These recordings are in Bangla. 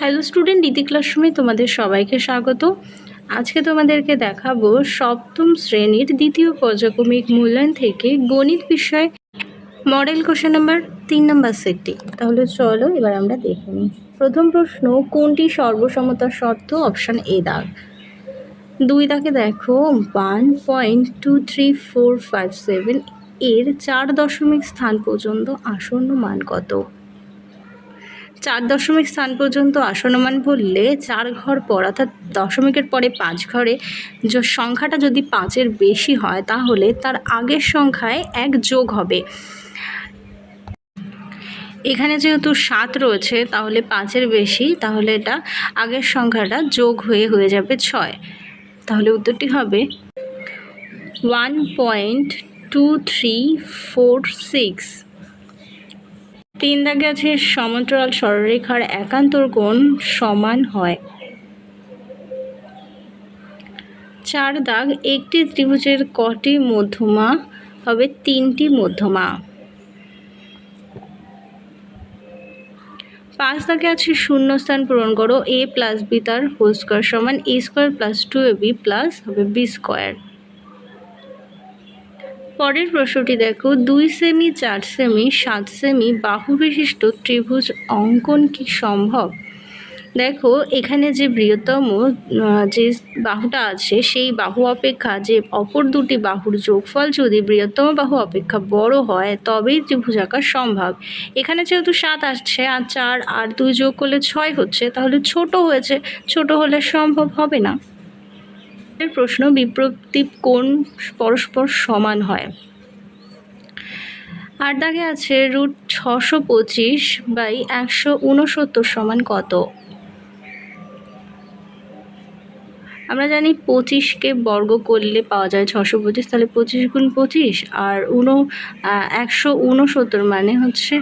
হ্যালো স্টুডেন্ট ইতি ক্লাসরুমে তোমাদের সবাইকে স্বাগত। আজকে তোমাদেরকে দেখাবো সপ্তম শ্রেণির দ্বিতীয় পর্যায়ক্রমিক মূল্যায়ন থেকে গণিত বিষয় মডেল কোশ্চেন নাম্বার তিন নম্বর সেটটি তাহলে চলো এবার আমরা দেখে নিই। প্রথম প্রশ্ন, কোনটি সর্বসমতার শর্ত? অপশান এ দাগ। দুই দাগে দেখো one point two three four five seven এর চার দশমিক স্থান পর্যন্ত আসন্ন মান কত? চার দশমিক স্থান পর্যন্ত আসনমান বললে চার ঘর পর, অর্থাৎ দশমিকের পরে পাঁচ ঘরে সংখ্যাটা যদি পাঁচের বেশি হয় তাহলে তার আগের সংখ্যায় এক যোগ হবে। এখানে যেহেতু সাত রয়েছে, তাহলে পাঁচের বেশি, তাহলে এটা আগের সংখ্যাটা যোগ হয়ে হয়ে যাবে ছয়। তাহলে উত্তরটি হবে one point two three four six. তিন দাগে আছে সমান্তরাল সরলরেখার একান্তর কোণ সমান হয়। চার দাগ একটি ত্রিভুজের কটি মধ্যমা হবে তিনটি মধ্যমা। পাঁচ দাগে আছে শূন্যস্থান পূরণ করো এ প্লাস বি তার হোল স্কোয়ার সমান A square plus two A B plus হবে বি স্কোয়ার পরের প্রশ্নটি দেখো, দুই সেমি চার সেমি সাত সেমি বাহু বিশিষ্ট ত্রিভুজ অঙ্কন কি সম্ভব? দেখো, এখানে যে বৃহত্তম যে বাহুটা আছে, সেই বাহু অপেক্ষা যে অপর দুটি বাহুর যোগফল যদি বৃহত্তম বাহু অপেক্ষা বড় হয়, তবেই ত্রিভুজ আঁকা সম্ভব। এখানে যেহেতু সাত আসছে আর চার আর দুই যোগ করলে ছয় হচ্ছে, তাহলে ছোট হয়েছে, ছোট হলে সম্ভব হবে না। প্রশ্ন, বিপ্রতীপ কোণ পরস্পর সমান হয়? আর দাগে আছে রুট ছশো পঁচিশ বাই একশো উনসত্তর সমান কত? আমরা জানি পঁচিশকে বর্গ করলে পাওয়া যায় ছশো পঁচিশ, তাহলে পঁচিশ গুণ পঁচিশ, আর উনো একশো উনসত্তর মানে হচ্ছে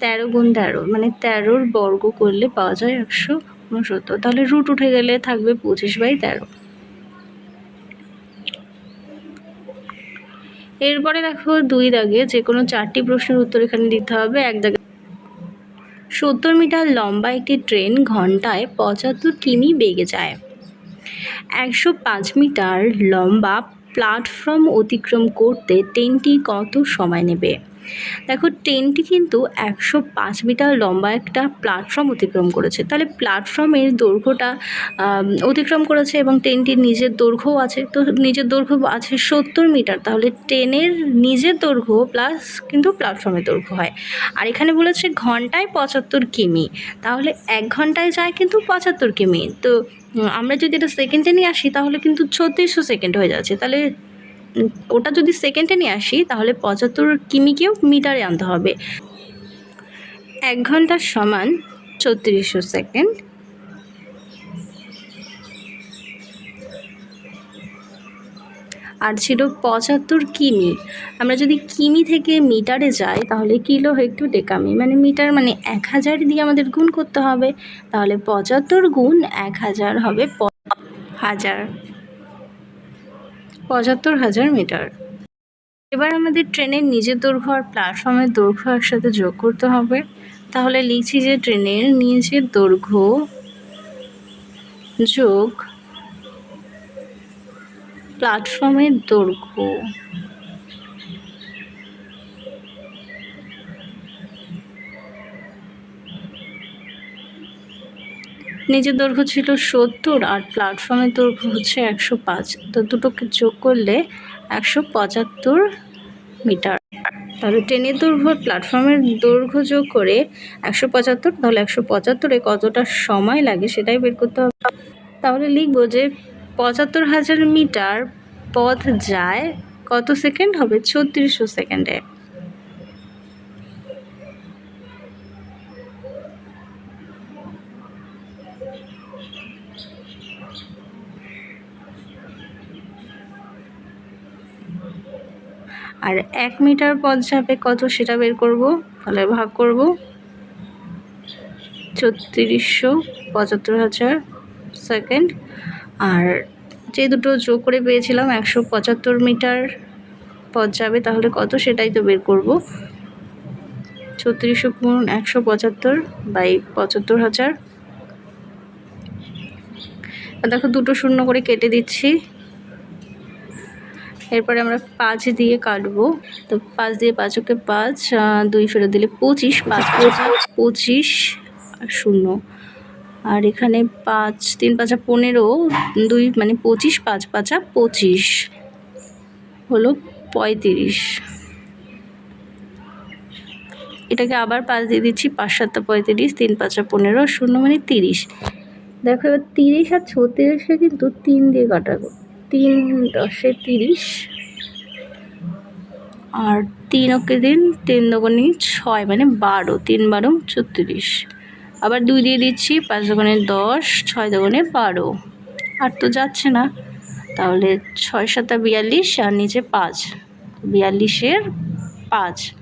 তেরো গুণ তেরো মানে তেরোর বর্গ করলে পাওয়া যায় একশো উনসত্তর তাহলে রুট উঠে গেলে থাকবে পঁচিশ বাই তেরো। এরপরে দেখো দুই দাগে যে কোনো চারটি প্রশ্নের উত্তর এখানে দিতে হবে। এক দাগে সত্তর মিটার লম্বা একটি ট্রেন ঘন্টায় পঁচাত্তর কিমি বেগে যায়। একশো পাঁচ মিটার লম্বা প্ল্যাটফর্ম অতিক্রম করতে ট্রেনটি কত সময় নেবে? দেখো ট্রেনটি কিন্তু একশো পাঁচ মিটার লম্বা একটা প্ল্যাটফর্ম অতিক্রম করেছে। তাহলে প্ল্যাটফর্মের দৈর্ঘ্যটা অতিক্রম করেছে এবং ট্রেনটির নিজের দৈর্ঘ্যও আছে। তো নিজের দৈর্ঘ্য আছে সত্তর মিটার, তাহলে ট্রেনের নিজের দৈর্ঘ্য প্লাস কিন্তু প্ল্যাটফর্মের দৈর্ঘ্য হয়। আর এখানে বলেছে ঘন্টায় পঁচাত্তর কিমি, তাহলে এক ঘন্টায় যায় কিন্তু পঁচাত্তর কিমি। তো আমরা যদি এটা সেকেন্ডে নিয়ে আসি, তাহলে কিন্তু ছত্রিশশো সেকেন্ড হয়ে যাচ্ছে। তাহলে ওটা যদি সেকেন্ডে নিয়ে আসি, তাহলে পঁচাত্তর কিমিকেও মিটারে আনতে হবে। এক ঘণ্টার সমান ছত্রিশশো সেকেন্ড আর ছিল পঁচাত্তর কিমি। আমরা যদি কিমি থেকে মিটারে যাই, তাহলে কিলো হেক্টু ডেকামি মানে মিটার মানে এক হাজার দিয়ে আমাদের গুণ করতে হবে। তাহলে পঁচাত্তর গুণ এক হাজার হবে হাজার। পঁচাত্তর হাজার মিটার। এবার আমাদের ট্রেনের নিজের দৈর্ঘ্য আর প্ল্যাটফর্মের দৈর্ঘ্য একসাথে যোগ করতে হবে। তাহলে লিখছি যে ট্রেনের নিজের দৈর্ঘ্য যোগ প্ল্যাটফর্মের দৈর্ঘ্য নিজের দৈর্ঘ্য ছিল সত্তর আর প্ল্যাটফর্মের দৈর্ঘ্য হচ্ছে একশো পাঁচ। তো দুটোকে যোগ করলে একশো পঁচাত্তর মিটার। তাহলে ট্রেনের দৈর্ঘ্য প্ল্যাটফর্মের দৈর্ঘ্য যোগ করে একশো পঁচাত্তর, তাহলে একশো পঁচাত্তরে কতটা সময় লাগে সেটাই বের করতে হবে। তাহলে লিখব যে পঁচাত্তর হাজার মিটার পথ যায় কত সেকেন্ড? হবে ছত্রিশশো সেকেন্ডে। আর এক মিটার পথ যাবে কত সেটা বের করব? তাহলে ভাগ করব? ছত্রিশশো পঁচাত্তর হাজার সেকেন্ড। আর যে দুটো যোগ করে পেয়েছিলাম একশো পঁচাত্তর মিটার পথ যাবে তাহলে কত সেটাই তো বের করব? ছত্রিশশো গুণ একশো পঁচাত্তর বাই পঁচাত্তর হাজার। দেখো দুটো শূন্য করে কেটে দিচ্ছি। এরপরে আমরা পাঁচ দিয়ে কাটবো। তো পাঁচ দিয়ে পাঁচকে পাঁচ দুই ফেরত দিলে পঁচিশ পাঁচ পঁচিশ আর শূন্য। আর এখানে পাঁচ তিন পাঁচা পনেরো দুই মানে পঁচিশ পাঁচ পাঁচা পঁচিশ। হলো পঁয়ত্রিশ। এটাকে আবার পাঁচ দিয়ে দিচ্ছি পাঁচ সাতটা পঁয়ত্রিশ তিন পাঁচা পনেরো শূন্য মানে তিরিশ। দেখো এবার তিরিশ আর ছত্রিশে কিন্তু তিন দিয়ে কাটাবো তিন দশে তিরিশ। আর তিন ওকে দিন, তিন দোকানে ছয় মানে বারো, তিন বারো, ছত্রিশ। আবার দুই দিয়ে দিচ্ছি, পাঁচ দোকানে দশ, ছয় দোকানে বারো। আর তো যাচ্ছে না। তাহলে ছয় সাতা বিয়াল্লিশ আর নিচে পাঁচ। বিয়াল্লিশের পাঁচ।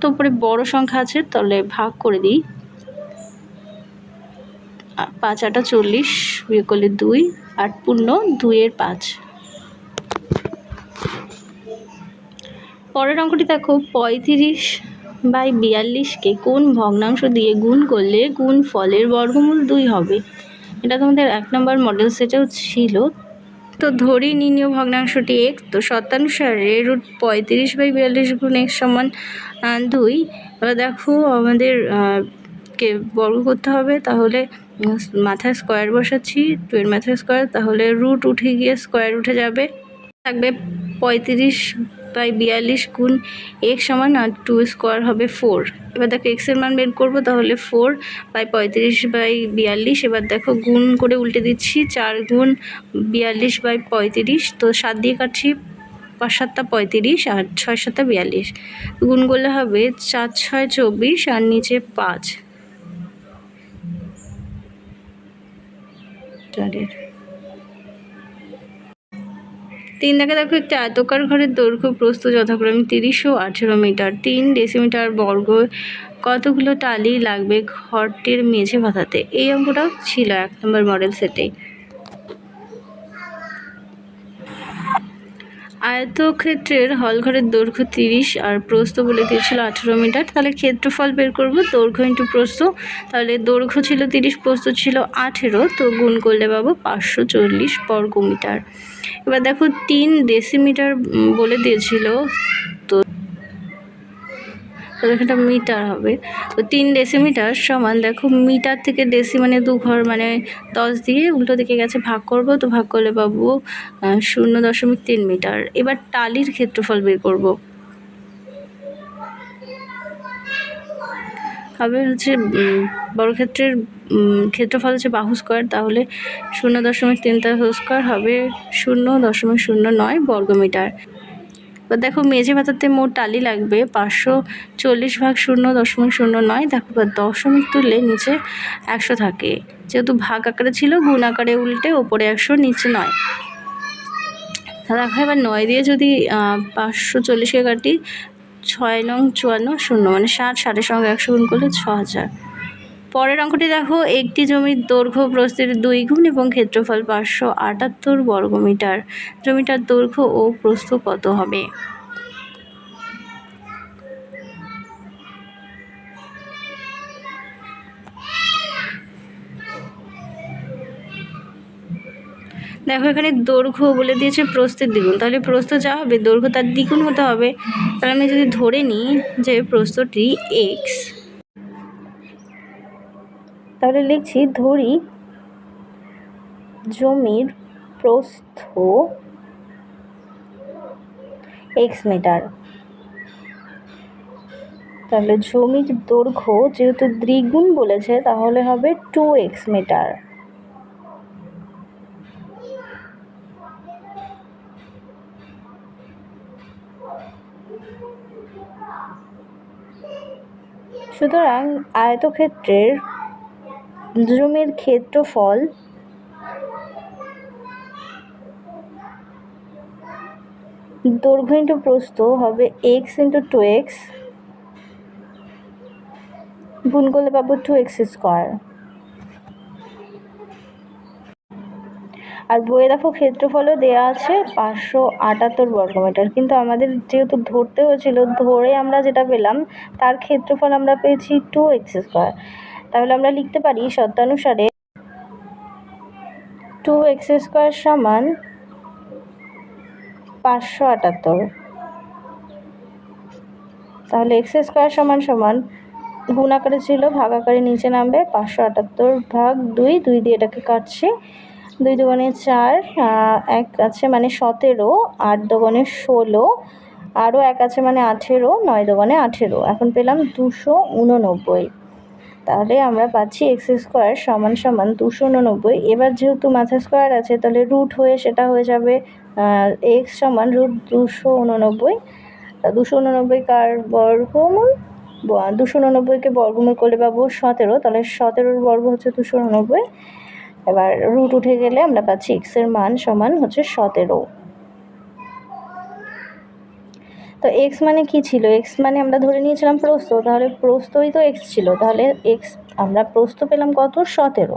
তো উপরে বড় সংখ্যা আছে, তাহলে ভাগ করে দিই। পাঁচ আটা চল্লিশ বিয়োগ করলে দুই, আট পূর্ণ, দুইয়ের পাঁচ। পরের অঙ্কটি দেখো, পঁয়ত্রিশ বাই বিয়াল্লিশকে কোন ভগ্নাংশ দিয়ে গুণ করলে গুণ ফলের বর্গমূল দুই হবে? এটা তোমাদের এক নম্বর মডেল সেটেও ছিল। তো ধরি নিনীয় ভগ্নাংশটি এক, তো শতানুসারে রুট পঁয়ত্রিশ বাই বিয়াল্লিশ গুণ এক সমান দুই। এবার দেখো আমাদের কে বর্গ করতে হবে, তাহলে মাথায় স্কোয়ার বসাচ্ছি টু এর মাথায় স্কোয়ার তাহলে রুট উঠে গিয়ে স্কোয়ার উঠে যাবে। থাকবে পঁয়ত্রিশ বাই বিয়াল্লিশ গুণ এক্স সমান আর টু স্কোয়ার হবে ফোর এবার দেখো এক্সের মান বের করব, তাহলে ফোর বাই পঁয়ত্রিশ বাই বিয়াল্লিশ। এবার দেখো গুণ করে উল্টে দিচ্ছি, চার গুণ বিয়াল্লিশ বাই পঁয়ত্রিশ। তো সাত দিয়ে কাটছি, পাঁচ সাতটা পঁয়ত্রিশ আর ছয় সাতটা বিয়াল্লিশ। গুণ করলে হবে চার ছয় চব্বিশ আর নিচে পাঁচ। চারের তিন দেখা দেখো একটি আয়তকার ঘরের দৈর্ঘ্য প্রস্তুত যথাক্রমে তিরিশ ও আঠেরো মিটার। তিন ডেসিমিটার বর্গ কতগুলো টালি লাগবে ঘরটির মেঝে বাঁধাতে? এই অঙ্কটা ছিল এক নম্বর মডেল সেটে আয়তক্ষেত্রের হলঘরের দৈর্ঘ্য তিরিশ আর প্রস্থ বলে দিয়েছিল আঠেরো মিটার, তাহলে ক্ষেত্রফল বের করব। দৈর্ঘ্য ইন্টু প্রস্থ, তাহলে দৈর্ঘ্য ছিল তিরিশ, প্রস্থ ছিল আঠেরো, তো গুণ করলে পাবো পাঁচশো চল্লিশ বর্গ মিটার এবার দেখো তিন ডেসিমিটার বলে দিয়েছিল, তো তাহলে এখানটা মিটার হবে। তো তিন ডেসিমিটার সমান দেখো মিটার থেকে ডেসি মানে দু ঘর মানে দশ দিয়ে উল্টো দিকে গেছে ভাগ করব তো ভাগ করলে পাবো শূন্য দশমিক তিন মিটার। এবার টালির ক্ষেত্রফল বের করব। হবে হচ্ছে উম, বর্গক্ষেত্রের ক্ষেত্রফল হচ্ছে বাহু স্কোয়ার তাহলে শূন্য দশমিক তিন তার স্কোয়ার হবে শূন্য দশমিক শূন্য নয় বর্গমিটার। এবার দেখো মেঝে পাতাতে মোট টালি লাগবে পাঁচশো চল্লিশ ভাগ শূন্য দশমিক শূন্য নয়। দেখো এবার দশমিক তুললে নিচে একশো থাকে। যেহেতু ভাগ আকারে ছিল, গুণ আকারে উল্টে ওপরে একশো, নিচে নয়। দেখো এবার নয় দিয়ে যদি পাঁচশো চল্লিশকে কাটি, ছয় নং চুয়ান্ন শূন্য মানে ষাট ষাটের সঙ্গে একশো গুণ করলে ছ হাজার। পরের অঙ্কটি দেখো, একটি জমির দৈর্ঘ্য প্রস্থের দুই গুণ এবং ক্ষেত্রফল পাঁচশো আটাত্তর বর্গমিটার জমিটার দৈর্ঘ্য ও প্রস্থ কত হবে? দেখো, এখানে দৈর্ঘ্য বলে দিয়েছে প্রস্থের দ্বিগুণ। তাহলে প্রস্থ যা হবে, দৈর্ঘ্য তার দ্বিগুণ হতে হবে। তাহলে আমি যদি ধরে নিই যে প্রস্থটি এক্স তাহলে লিখছি ধরি জমির প্রস্থ এক্স মিটার তাহলে জমির দৈর্ঘ্য যেহেতু দ্বিগুণ বলেছে, তাহলে হবে টু এক্স মিটার সুতরাং আয়তক্ষেত্রের জমির ক্ষেত্রফল? দৈর্ঘ্য ইন্টু প্রস্থ হবে এক্স ইন্টু টু এক্স গুণ করলে পাবো টু এক্স স্কোয়ার। আর বইয়ে দেখো ক্ষেত্রফলও দেওয়া আছে পাঁচশো আটাত্তর বর্গমিটার। কিন্তু আমাদের যেহেতু ধরতে হয়েছিল, ধরে আমরা যেটা পেলাম, তার ক্ষেত্রফল আমরা পেয়েছি টু এক্স স্কোয়ার। তাহলে আমরা লিখতে পারি শতানুসারে টু এক্স স্কোয়ার সমান পাঁচশো আটাত্তর। তাহলে এক্স স্কোয়ার সমান সমান গুণ আকারে ছিল, ভাগ আকারে নিচে নামবে পাঁচশো আটাত্তর ভাগ দুই দুই দিয়ে এটাকে কাটছি। দুই দুগুণে চার এক আছে মানে সতেরো, আট দুগুণে ষোলো, আরও এক আছে মানে আঠেরো, নয় দোকানে আঠেরো। এখন পেলাম দুশো উননব্বই। তাহলে আমরা পাচ্ছি এক্স স্কোয়ার সমান সমান দুশো উননব্বই। এবার যেহেতু মাথা স্কোয়ার আছে, তাহলে রুট হয়ে সেটা হয়ে যাবে এক্স সমান রুট দুশো উননব্বই। দুশো উননব্বই কার বর্গমূল? দুশো উননব্বইকে বর্গমূল করলে পাবো সতেরো, তাহলে সতেরোর বর্গ হচ্ছে দুশো উননব্বই। এবার রুট উঠে গেলে আমরা পাচ্ছি এক্সের মান সমান হচ্ছে সতেরো। তো এক্স মানে কি ছিল? এক্স মানে আমরা ধরে নিয়েছিলাম প্রস্থ, তাহলে প্রস্থই তো এক্স ছিল। তাহলে এক্স আমরা প্রস্থ পেলাম কত? সতেরো।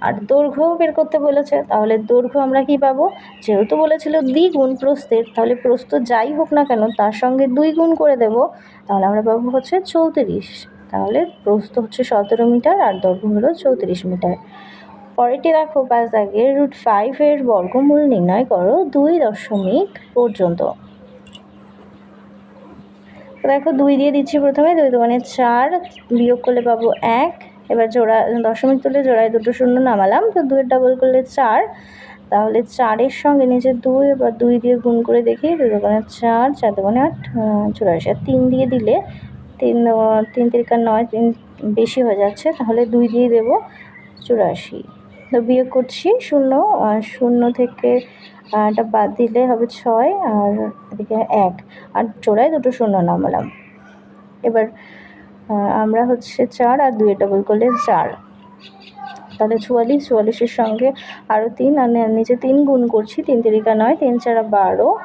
আর দৈর্ঘ্যও বের করতে বলেছে, তাহলে দৈর্ঘ্য আমরা কি পাবো? যেহেতু বলেছিল দ্বিগুণ প্রস্থের, তাহলে প্রস্থ যাই হোক না কেন, তার সঙ্গে দুই গুণ করে দেব, তাহলে আমরা পাবো হচ্ছে চৌত্রিশ। তাহলে প্রস্থ হচ্ছে সতেরো মিটার আর দৈর্ঘ্য হলো চৌত্রিশ মিটার। পরেরটি দেখো, পাঁচ আগে রুট ফাইভের বর্গমূল নির্ণয় করো দুই দশমিক পর্যন্ত। দেখো দুই দিয়ে দিচ্ছি প্রথমে, দুই দোকানে চার, বিয়োগ করলে পাবো এক। এবার জোড়া, দশমিক তুলে জোড়ায় দুটো শূন্য নামালাম, তো দুইয়ের ডাবল করলে চার। তাহলে চারের সঙ্গে নিচে দুই, এবার দুই দিয়ে গুণ করে দেখি, দুই দোকানে চার চার দোকানে আট চুরাশি। আর তিন দিয়ে দিলে তিন তিন তিরিকা নয়, তিন বেশি হয়ে যাচ্ছে, তাহলে দুই দিয়ে দেবো চুরাশি। তো বিয়োগ করছি শূন্য শূন্য থেকে এটা বাদ দিলে হবে ছয় আর এদিকে এক। আর জোড়ায় দুটো শূন্য নামালাম। এবার আমরা হচ্ছে চার আর দুই ডবল করলে চার। তাহলে চুয়াল্লিশ, চুয়াল্লিশের সঙ্গে আরও তিন আর নিচে তিন গুণ করছি, তিন তিরিকা নয়, তিন চারা বারো।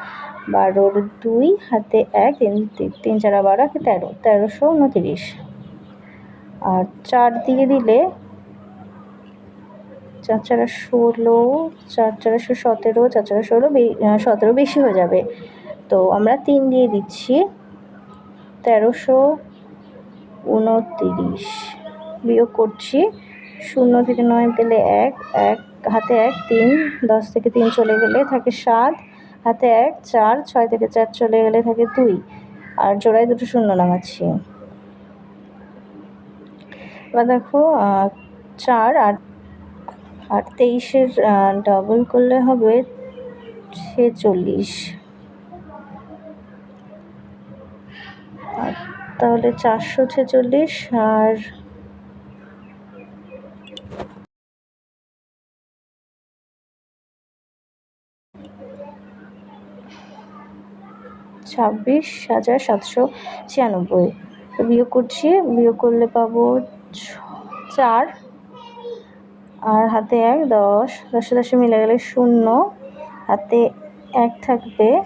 বারোর দুই হাতে এক, তিন, তিন- চারা বারো তেরো। তেরোশো উনতিরিশ। আর চার দিয়ে দিলে চার চারা ষোলো, চার চারশো সতেরো, চার চারা ষোলো সতেরো বেশি হয়ে যাবে। তো আমরা তিন দিয়ে দিচ্ছি। তেরোশো উনতিরিশ বিয়োগ করছি। শূন্য থেকে নয় পেলে এক এক, হাতে এক, তিন, দশ থেকে তিন চলে গেলে থাকে সাত, হাতে এক, চার, ছয় থেকে চার চলে গেলে থাকে দুই। আর জোড়ায় দুটো শূন্য নামাচ্ছি। এবার দেখো চার আর আর তেইশের ডবল করলে হবে ছেচল্লিশ। তাহলে চারশো ছেচল্লিশ, আর ছাব্বিশ হাজার সাতশো ছিয়ানব্বই। বিয়োগ করছি, বিয়োগ করলে পাবো চার। আর হাতে এক দশ। দশে দশে মিলে গেলে শূন্য। হাতে এক থাকবে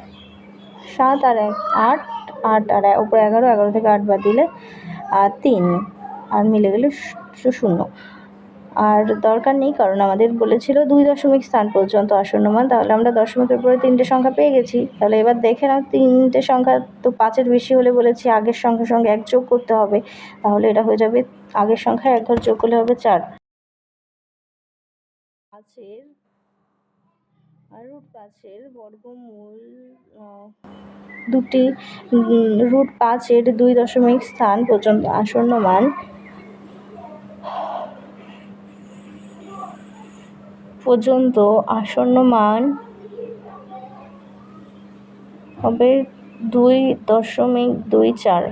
সাত আর এক, আট আট আর এক- উপরে এগারো এগারো থেকে আট বাদ দিলে আর তিন। আর মিলে গেলে শূন্য। আর দরকার নেই, কারণ আমাদের বলেছিল দুই দশমিক স্থান পর্যন্ত আসন্ন মান। তাহলে আমরা দশমিকের পরে তিনটে সংখ্যা পেয়ে গেছি। তাহলে এবার দেখে নাও, তিনটে সংখ্যা তো পাঁচের বেশি হলে বলেছি আগের সংখ্যার সঙ্গে এক যোগ করতে হবে। তাহলে এটা হয়ে যাবে আগের সংখ্যায় এক ঘর যোগ করলে হবে চার। আর রুট পাঁচের বর্গমূল দুটি রুট পাঁচের দুই দশমিক স্থান পর্যন্ত আসন্ন মান পর্যন্ত আসন্ন মান হবে দুই দশমিক দুই চার।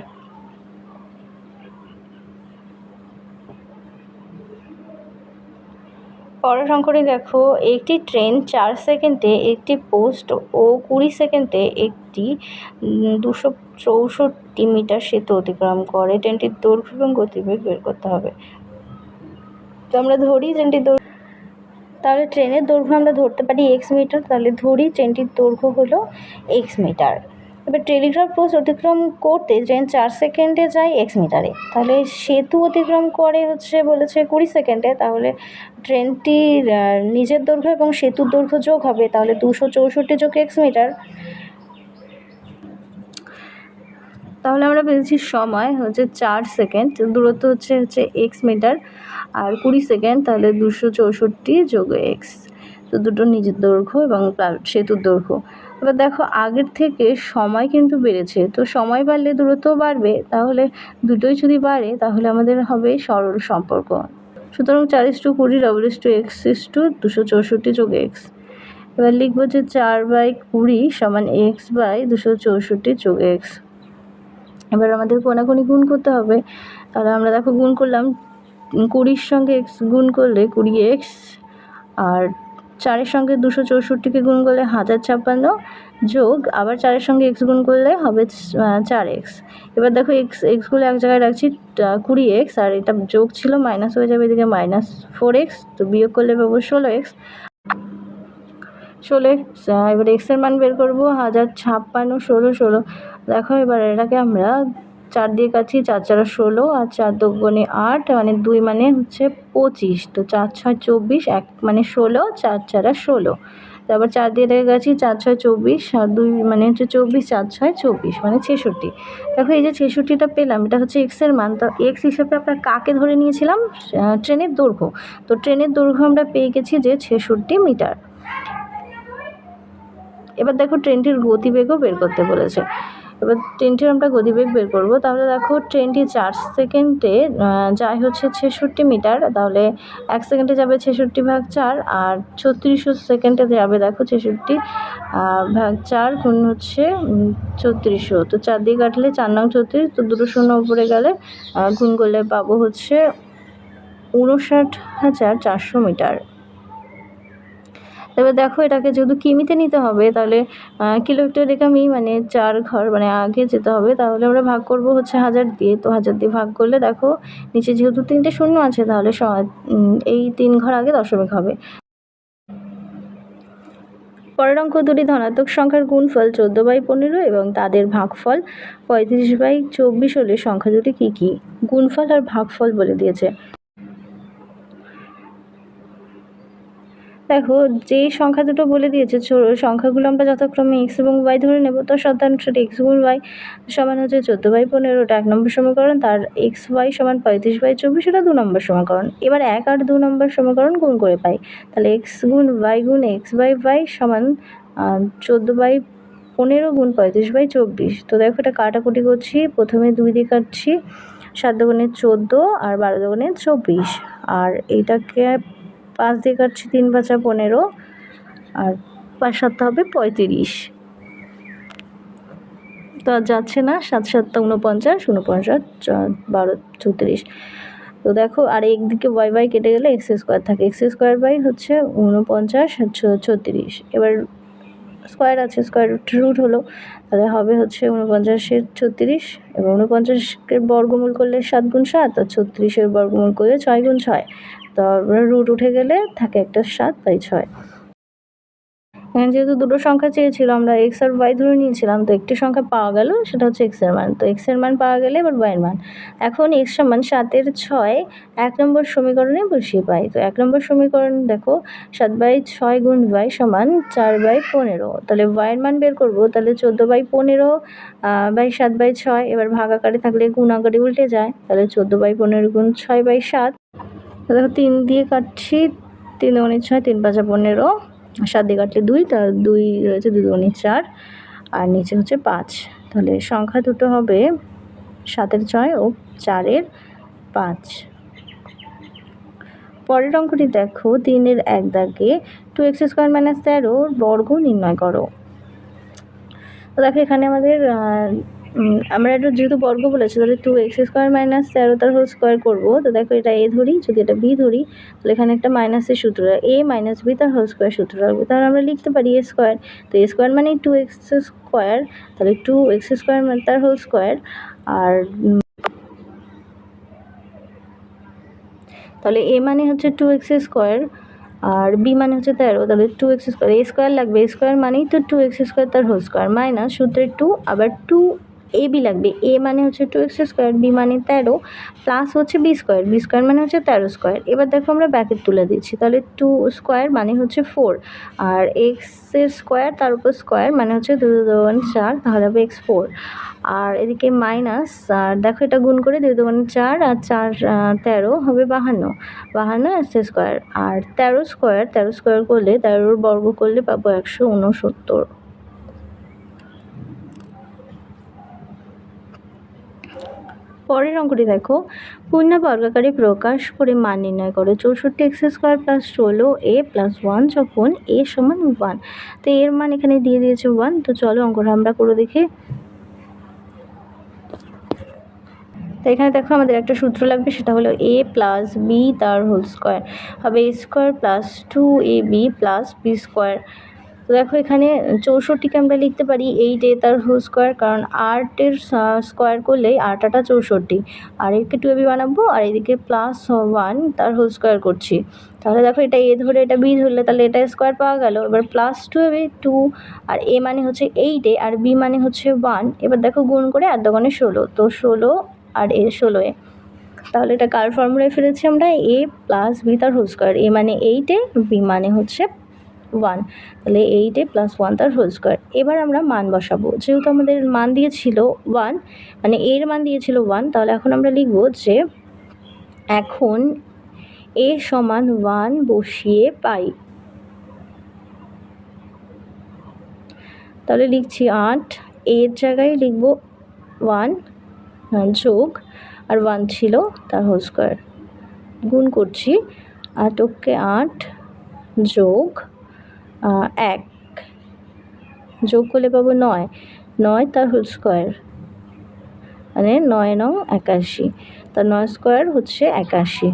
পরের অঙ্কটি দেখো, একটি ট্রেন চার সেকেন্ডে একটি পোস্ট ও কুড়ি সেকেন্ডে একটি দুশো চৌষট্টি মিটার সেতু অতিক্রম করে। ট্রেনটির দৈর্ঘ্য এবং গতিবেগ বের করতে হবে। তো আমরা ধরি ট্রেনটির দৈর্ঘ্য। তাহলে ট্রেনের দৈর্ঘ্য আমরা ধরতে পারি এক্স মিটার তাহলে ধরি ট্রেনটির দৈর্ঘ্য হলো এক্স মিটার এবার টেলিগ্রাফ পোস্ট অতিক্রম করতে ট্রেন চার সেকেন্ডে যায় এক্স মিটারে তাহলে সেতু অতিক্রম করে হচ্ছে বলেছে কুড়ি সেকেন্ডে তাহলে ট্রেনটির আহ, নিজের দৈর্ঘ্য এবং সেতুর দৈর্ঘ্য যোগ হবে তাহলে দুশো চৌষট্টি যোগ এক্স মিটার তাহলে আমরা পেয়েছি সময় হচ্ছে চার সেকেন্ড দূরত্ব হচ্ছে হচ্ছে এক্স মিটার আর কুড়ি সেকেন্ড তাহলে দুশো চৌষট্টি যোগ এক্স তো দুটো নিজের দৈর্ঘ্য এবং সেতুর দৈর্ঘ্য। এবার দেখো, আগের থেকে সময় কিন্তু বেড়েছে। তো সময় বাড়লে দূরত্ব বাড়বে। তাহলে দুটোই যদি বাড়ে, তাহলে আমাদের হবে সরল সম্পর্ক। সুতরাং চার ইস টু কুড়ি double is two X is two দুশো চৌষট্টি যোগ এক্স এবার লিখব যে চার বাই কুড়ি সমান এক্স বাই দুশো চৌষট্টি যোগ এক্স এবার আমাদের কোনাকুনি গুণ করতে হবে। তাহলে আমরা দেখো, গুণ করলাম কুড়ির সঙ্গে এক্স গুণ করলে কুড়ি এক্স আর চারের সঙ্গে দুশো চৌষট্টিকে গুণ করলে হাজার ছাপ্পান্ন যোগ, আবার চারের সঙ্গে এক্স গুণ করলে হবে চার এক্স এবার দেখো এক্স এক্সগুলো এক জায়গায় রাখছি কুড়ি এক্স আর এটা যোগ ছিল মাইনাস হয়ে যাবে এদিকে মাইনাস ফোর এক্স তো বিয়োগ করলে পাবো ষোলো এক্স ষোলো এক্স এবার এক্সের মান বের করব, হাজার ছাপ্পান্ন, ষোলো ষোলো। দেখো এবার এটাকে আমরা চার দিয়ে কাছি চার চারা ষোলো আর চার দোগুণে আট মানে দুই মানে হচ্ছে পঁচিশ। তো চার ছয় চব্বিশ, এক মানে ষোলো, চার চারা ষোলো। তারপর চার দিয়ে রেখে গেছি চার ছয় চব্বিশ আর দুই মানে হচ্ছে চব্বিশ, চার ছয় চব্বিশ মানে ছেষট্টি। দেখো এই যে ছেষট্টিটা পেলাম, এটা হচ্ছে এক্সের মান। তো এক্স হিসেবে আমরা কাকে ধরে নিয়েছিলাম? ট্রেনের দৈর্ঘ্য। তো ট্রেনের দৈর্ঘ্য আমরা পেয়ে গেছি যে ছেষট্টি মিটার। এবার দেখো ট্রেনটির গতিবেগও বের করতে বলেছে। এবার ট্রেনটির আমরা গতিবেগ বের করব। তাহলে দেখো ট্রেনটি চার সেকেন্ডে যায় হচ্ছে ছেষট্টি মিটার। তাহলে এক সেকেন্ডে যাবে ছেষট্টি ভাগ চার আর ছত্রিশশো সেকেন্ডে যাবে দেখো ছেষট্টি ভাগ চার গুণ হচ্ছে ছত্রিশশো তো চার দিয়ে কাটলে চার নং ছত্রিশ, তো দুটো শূন্য উপরে গেলে গুণ করলে পাবো হচ্ছে উনষাট হাজার চারশো মিটার। এবার দেখো এটাকে যেহেতু কিমিতে নিতে হবে তাহলে আহ, কিলোমিটার রেখামি মানে চার ঘর মানে আগে যেতে হবে তাহলে আমরা ভাগ করব হচ্ছে হাজার দিয়ে। তো হাজার দিয়ে ভাগ করলে দেখো নিচে যেহেতু তিনটে শূন্য আছে তাহলে এই তিন ঘর আগে দশমিক হবে। পরের অঙ্ক দুটি ধনাত্মক সংখ্যার গুণফল চোদ্দ বাই পনেরো এবং তাদের ভাগফল পঁয়ত্রিশ বাই চব্বিশ হলে সংখ্যা দুটি কী কী? গুণফল আর ভাগফল বলে দিয়েছে। দেখো, যে সংখ্যা দুটো বলে দিয়েছে সংখ্যাগুলো আমরা যথাক্রমে এক্স এবং ওয়াই ধরে নেব, তো শতাংশটি এক্স গুণ ওয়াই সমান হচ্ছে চোদ্দ বাই পনেরো ওটা এক নম্বর সমীকরণ, তার এক্স ওয়াই সমান পঁয়ত্রিশ বাই চব্বিশ ওটা দু নম্বর সমীকরণ। এবার এক আর দু নম্বর সমীকরণ গুণ করে পাই, তাহলে এক্স গুণ ওয়াই গুণ এক্স বাই ওয়াই সমান চোদ্দ বাই পনেরো গুণ পঁয়ত্রিশ বাই চব্বিশ। তো দেখো এটা কাটাকুটি করছি, প্রথমে দুই দিয়ে কাটছি, সাত দোকানে চোদ্দ আর বারো দোকানে চব্বিশ। আর এইটাকে পাঁচ দিয়ে কাটছি তিন পাঁচা পনেরো, আর পাঁচ সাতটা হবে পঁয়ত্রিশ। তো যাচ্ছে না, সাত সাতটা উনপঞ্চাশ উনপঞ্চাশ বারো চৌত্রিশ তো দেখো, আর একদিকে ওয়াই বাই কেটে গেলে এক্স স্কোয়ার থাকে। এক্স স্কোয়ার বাই হচ্ছে উনপঞ্চাশ ছত্রিশ। এবার স্কোয়ার আছে স্কোয়ার রুট হলো। তাহলে হবে হচ্ছে উনপঞ্চাশের ছত্রিশ এবং উনপঞ্চাশের বর্গমূল করলে সাত গুণ সাত, আর ছত্রিশের বর্গমূল করলে ছয় গুণ ছয়। তারপরে রুট উঠে গেলে থাকে একটা সাত বাই ছয়। এখানে যেহেতু দুটো সংখ্যা চেয়েছিল, আমরা এক্স আর ওয়াই ধরে নিয়েছিলাম, তো একটি সংখ্যা পাওয়া গেল, সেটা হচ্ছে এক্সের মান। তো এক্সের মান পাওয়া গেলে এবার ওয়াইয়ের মান। এখন এক্স সমান সাতের ছয়, এক নম্বর সমীকরণে বসিয়ে পাই। তো এক নম্বর সমীকরণ দেখো, সাত বাই ছয় গুণ ওয়াই সমান চার বাই পনেরো। তাহলে ওয়াইয়ের মান বের করব, তাহলে চোদ্দ বাই পনেরো বাই সাত বাই ছয়, এবার ভাগ আকারে থাকলে গুণ আকারে উল্টে যায়। তাহলে চোদ্দ বাই পনেরো গুণ ছয় বাই সাত তো দেখো তিন দিয়ে কাটছি। তিন দুগুণে ছয়, তিন পাঁচা পনেরো। সাত দিয়ে কাটলে দুই তা দুই রয়েছে দুগুণে চার। আর নিচে হচ্ছে পাঁচ। তাহলে সংখ্যা দুটো হবে সাতের ছয় ও চারের পাঁচ। পরের অঙ্কটি দেখো, তিনের এক দাগে টু এক্স স্কোয়ার মাইনাস তেরোর বর্গ নির্ণয় করো। তো দেখো এখানে আমাদের আমরা একটু যেহেতু বর্গ বলেছি, তাহলে টু এক্স স্কোয়ার মাইনাস তেরো তার হোল স্কোয়ার করব। তো দেখো এটা এ ধরি, যদি এটা বি ধরি, তাহলে এখানে একটা মাইনাসের সূত্র এ মাইনাস বি তার হোল স্কোয়ার সূত্র রাখব। তাহলে আমরা লিখতে পারি এ স্কোয়ার তো এ স্কোয়ার মানে টু এক্স স্কোয়ার তাহলে টু এক্স স্কোয়ার মানে তার হোল স্কোয়ার আর তাহলে এ মানে হচ্ছে টু এক্স স্কোয়ার আর বি মানে হচ্ছে তেরো, তাহলে two X square A square লাগবে। স্কোয়ার মানেই তো টু এক্স স্কোয়ার তার হোল স্কোয়ার মাইনাস সূত্রে টু আবার টু এ বি লাগবে। এ মানে হচ্ছে টু এক্স স্কোয়ার বি মানে তেরো প্লাস হচ্ছে বি স্কোয়ার বি স্কোয়ার মানে হচ্ছে তেরো স্কোয়ার এবার দেখো আমরা ব্যাকেট তুলে দিচ্ছি। তাহলে টু স্কোয়ার মানে হচ্ছে ফোর আর এক্সের স্কোয়ার তার উপর স্কোয়ার মানে হচ্ছে দু দুগুণ চার, তাহলে হবে এক্স ফোর আর এদিকে মাইনাস আর দেখো এটা গুণ করে দুই দুগুণ চার আর চার তেরো হবে বাহান্ন। বাহান্ন এক্স স্কোয়ার আর তেরো স্কোয়ার তেরো স্কোয়ার করলে তেরোর বর্গ করলে পাবো একশো উনসত্তর। পরের অঙ্কটি দেখো। পূর্ণ বর্গাকারে প্রকাশ করে মান নির্ণয় করো। চৌষট্টি এক্স স্কোয়ার প্লাস ষোলো এ প্লাস ওয়ান যখন এ সমান ওয়ান। তো এর মান এখানে দিয়ে দিয়েছে ওয়ান। তো চলো অঙ্কটা আমরা করে দেখি। তো এখানে দেখো আমাদের একটা সূত্র লাগবে, সেটা হলো এ প্লাস বি তার হোল স্কোয়ার। হবে A square plus two A B plus B square. তো দেখো এখানে চৌষট্টিকে আমরা লিখতে পারি এইট এ তার হোল স্কোয়ার কারণ আটের স্কোয়ার করলে আটাটা চৌষট্টি। আর এদিকে টু এ বি বানাবো, আর এদিকে প্লাস ওয়ান তার হোল স্কোয়ার করছি। তাহলে দেখো এটা এ ধরে এটা বি ধরলে তাহলে এটা স্কোয়ার পাওয়া গেল। এবার প্লাস টু এ টু আর এ মানে হচ্ছে এইট এ আর বি মানে হচ্ছে ওয়ান এবার দেখো গুণ করে আর দোকানে ষোলো, তো ষোলো আর এ ষোলো এ। তাহলে এটা কার ফর্মুলায় ফেলেছি আমরা? এ প্লাস বি তার হোল স্কোয়ার এ মানে এইটে বি মানে হচ্ছে ওয়ান তাহলে এইটে প্লাস ওয়ান তার হোল স্কোয়ার এবার আমরা মান বসাবো। যেহেতু আমাদের মান দিয়েছিল ওয়ান মানে এর মান দিয়েছিল ওয়ান তাহলে এখন আমরা লিখব যে এখন এ সমান ওয়ান বসিয়ে পাই। তাহলে লিখছি আট, এর জায়গায় লিখব ওয়ান যোগ, আর ওয়ান ছিল তার হোল স্কোয়ার গুণ করছি, আটকে আট যোগ এক। যোগ করলে পাবো নয়। নয় তার হোল স্কোয়ার মানে নয় নং একাশি। তার নয় স্কোয়ার হচ্ছে একাশি।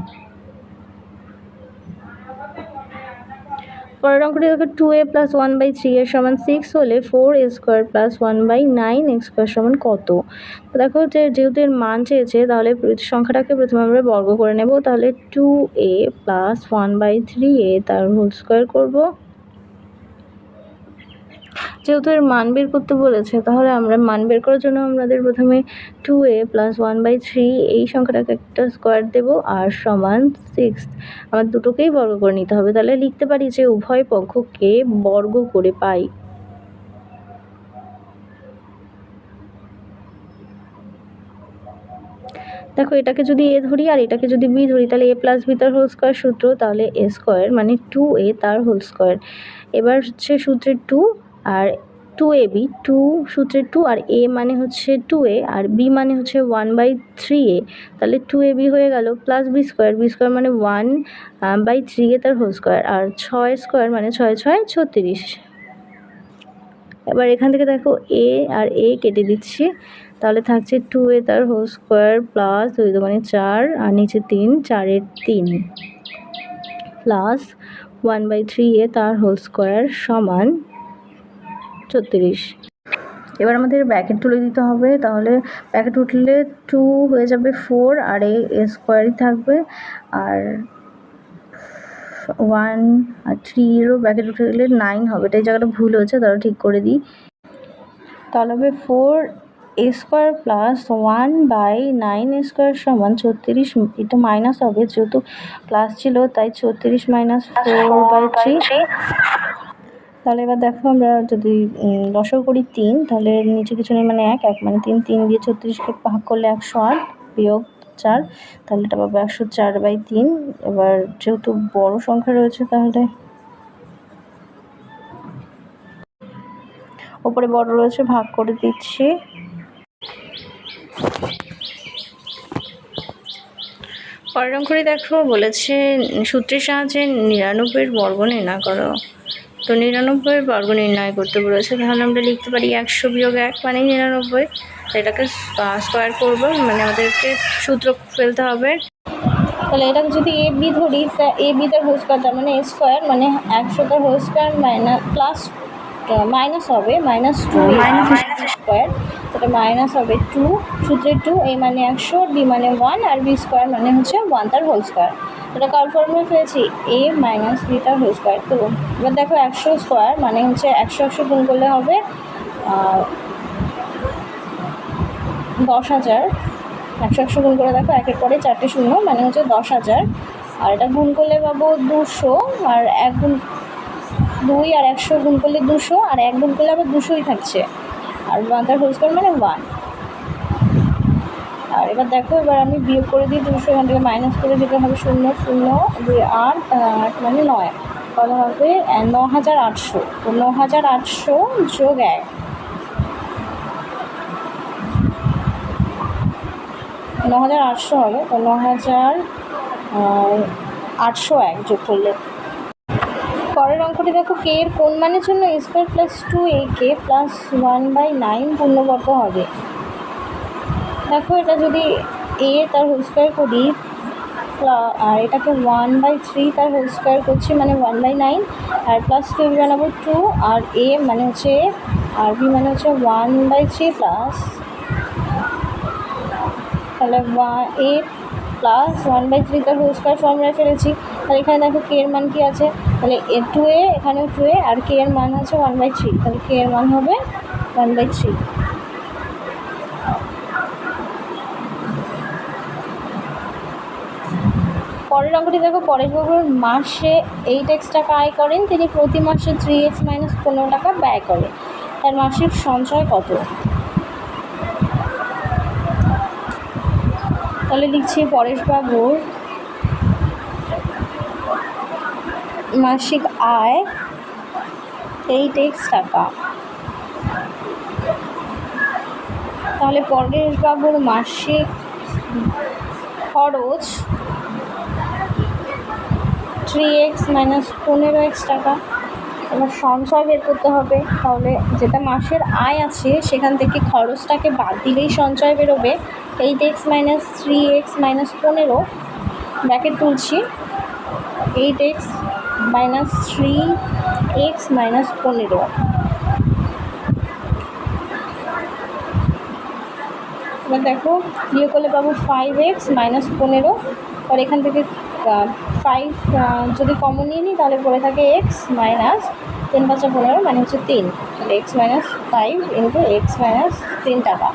পরের অঙ্কটি দেখো two A plus one by three এর সমান সিক্স হলে four A square plus one by nine X square সমান কত? দেখো যে যেহেতু এর মান চেয়েছে, তাহলে সংখ্যাটাকে প্রথমে আমরা বর্গ করে নেব। তাহলে two A plus one by three A তার হোল স্কোয়ার করব। যেহেতু এর মান বের করতে বলেছে, তাহলে আমরা মান বের করার জন্য আমাদের প্রথমে two A plus one by three এই সংখ্যাটাকে একটা স্কোয়ার দেবো আর সমান সিক্স আমার দুটোকেই বর্গ করে নিতে হবে। তাহলে লিখতে পারি যে উভয় পক্ষকে বর্গ করে পাই। দেখো, এটাকে যদি এ ধরি আর এটাকে যদি বি ধরি, তাহলে এ প্লাস বি তার হোল স্কোয়ার সূত্র, তাহলে এ স্কোয়ার মানে টু এ তার হোল স্কোয়ার এবার হচ্ছে সূত্রের টু আর টু এ বি টু সূত্রে টু আর এ মানে হচ্ছে টু এ আর বি মানে হচ্ছে ওয়ান বাই থ্রি এ তাহলে টু এ বি হয়ে গেল plus B square B square মানে ওয়ান বাই থ্রি এ তার হোল স্কোয়ার আর ছয় স্কোয়ার মানে ছয় ছয় ছত্রিশ। এবার এখান থেকে দেখো এ আর এ কেটে দিচ্ছি, তাহলে থাকছে টু এ তার হোল স্কোয়ার প্লাস দুই দোকানে চার আর নিচে তিন চারের তিন। Plus one by three A তার হোল স্কোয়ার সমান ছত্রিশ। এবার আমাদের ব্যাকেট তুলে দিতে হবে, তাহলে ব্যাকেট উঠলে টু হয়ে যাবে ফোর আর এ স্কোয়ারই থাকবে। আর ওয়ান আর থ্রিরও ব্যাকেট উঠে গেলে নাইন হবে। এটাই জায়গাটা ভুল হয়েছে তারা ঠিক করে দিই। তাহলে হবে four A square plus one by nine square সমান ছত্রিশ, এটা মাইনাস হবে, যেহেতু প্লাস ছিল, তাই ছত্রিশ মাইনাস ফোর বাই থ্রি তাহলে এবার দেখো আমরা যদি দশক করি তিন, তাহলে নিচে কিছু নেই মানে এক এক মানে তিন তিন দিয়ে ছত্রিশকে ভাগ করলে একশো আট বিয়োগ চার, তাহলে এটা পাবো একশো চার বাই তিন। এবার যেহেতু বড় সংখ্যা রয়েছে তাহলে। ওপরে বড় রয়েছে, ভাগ করে দিচ্ছি। পরের অঙ্কটি দেখো, বলেছে সূত্রের সাহায্যে নিরানব্বইয়ের বর্গ নির্ণয় করো। তো নিরানব্বইয়ের বর্গ নির্ণয় করতে বলেছে। তাহলে আমরা লিখতে পারি একশো বিয়োগ এক মানে নিরানব্বই। এটাকে স্কোয়ার করব মানে আমাদেরকে সূত্র ফেলতে হবে। তাহলে এটাকে যদি এ বি ধরি, তা এ বি তার হোল স্কোয়ার তার মানে স্কোয়ার মানে একশোটা whole square minus plus minus হবে মাইনাস টু মাইনাস স্কোয়ার তাহলে মাইনাস হবে টু সূত্রে টু এ মানে একশো বি মানে ওয়ান আর বি স্কোয়ার মানে হচ্ছে ওয়ান তার হোল স্কোয়ার এটা কার ফর্মুলা পেয়েছি এ মাইনাস বি তার হোল স্কোয়ার তো এবার দেখো একশো স্কোয়ার মানে হচ্ছে একশো একশো গুণ করলে হবে দশ হাজার। একশো একশো গুণ করে দেখো একের পরে চারটে শূন্য মানে হচ্ছে দশ হাজার। আর এটা গুণ করলে পাবো দুশো আর এক গুণ দুই আর একশো গুণ করলে দুশো, আর এক গুণ করলে আবার দুশোই থাকছে। আর ওয়ান তার হোল স্কোয়ার মানে ওয়ান আর এবার দেখো, এবার আমি বিয়োগ করে দিই দুশো, এখান থেকে মাইনাস করে দিতে হবে শূন্য শূন্য, দুই আট আট মানে নয়। কত হবে ন হাজার আটশো। তো ন হাজার আটশো যোগ এক। ন হাজার আটশো হবে, তো ন হাজার আটশো এক যোগ করলে পরের অঙ্কটি দেখো কে এর কোন মানের জন্য স্কোয়ার প্লাস টু এ কে প্লাস ওয়ান বাই নাইন পূর্ণবর্গ হবে? দেখো, এটা যদি এ তার হোল স্কোয়ার করি আর এটাকে ওয়ান বাই থ্রি তার হোল স্কোয়ার করছি মানে ওয়ান বাই নাইন আর প্লাস টু বানাবো টু আর এ মানে হচ্ছে আর বি মানে হচ্ছে ওয়ান বাই থ্রি প্লাস তাহলে one A plus one by three তার হোল স্কোয়ার ফর্মুলা ফেলেছি। তাহলে এখানে দেখো কে এর মান কি আছে? তাহলে এ টু এ, এখানেও টু এ, আর কে এর মান আছে ওয়ান বাই থ্রি তাহলে কে এর মান হবে ওয়ান বাই থ্রি পরের অঙ্কটি দেখো পরেশবাবুর মাসে এইট এক্স টাকা আয় করেন? তিনি প্রতি মাসে থ্রি এক্স মাইনাস পনেরো টাকা ব্যয় করেন তার মাসিক সঞ্চয় কত? তাহলে লিখছি পরেশবাবুর মাসিক আয় এইট এক্স টাকা। তাহলে পরেশবাবুর মাসিক খরচ থ্রি এক্স মাইনাস পনেরো এক্স টাকা। এবার সঞ্চয় বের করতে হবে, তাহলে যেটা মাসের আয় আছে, সেখান থেকে খরচটাকে বাদ দিলেই সঞ্চয় বেরোবে। Eight X minus three X minus পনেরো, ব্র্যাকেট তুলছি eight X minus three X minus পনেরো। এবার দেখো বিয়ে করলে পাবো ফাইভ এক্স মাইনাস পনেরো। আর এখান থেকে ফাইভ যদি কমন নিয়ে নিই, তাহলে পড়ে থাকে এক্স মাইনাস তিন পাঁচটা পনেরো মানে হচ্ছে তিন। তাহলে X minus five into X minus তিন টাকা।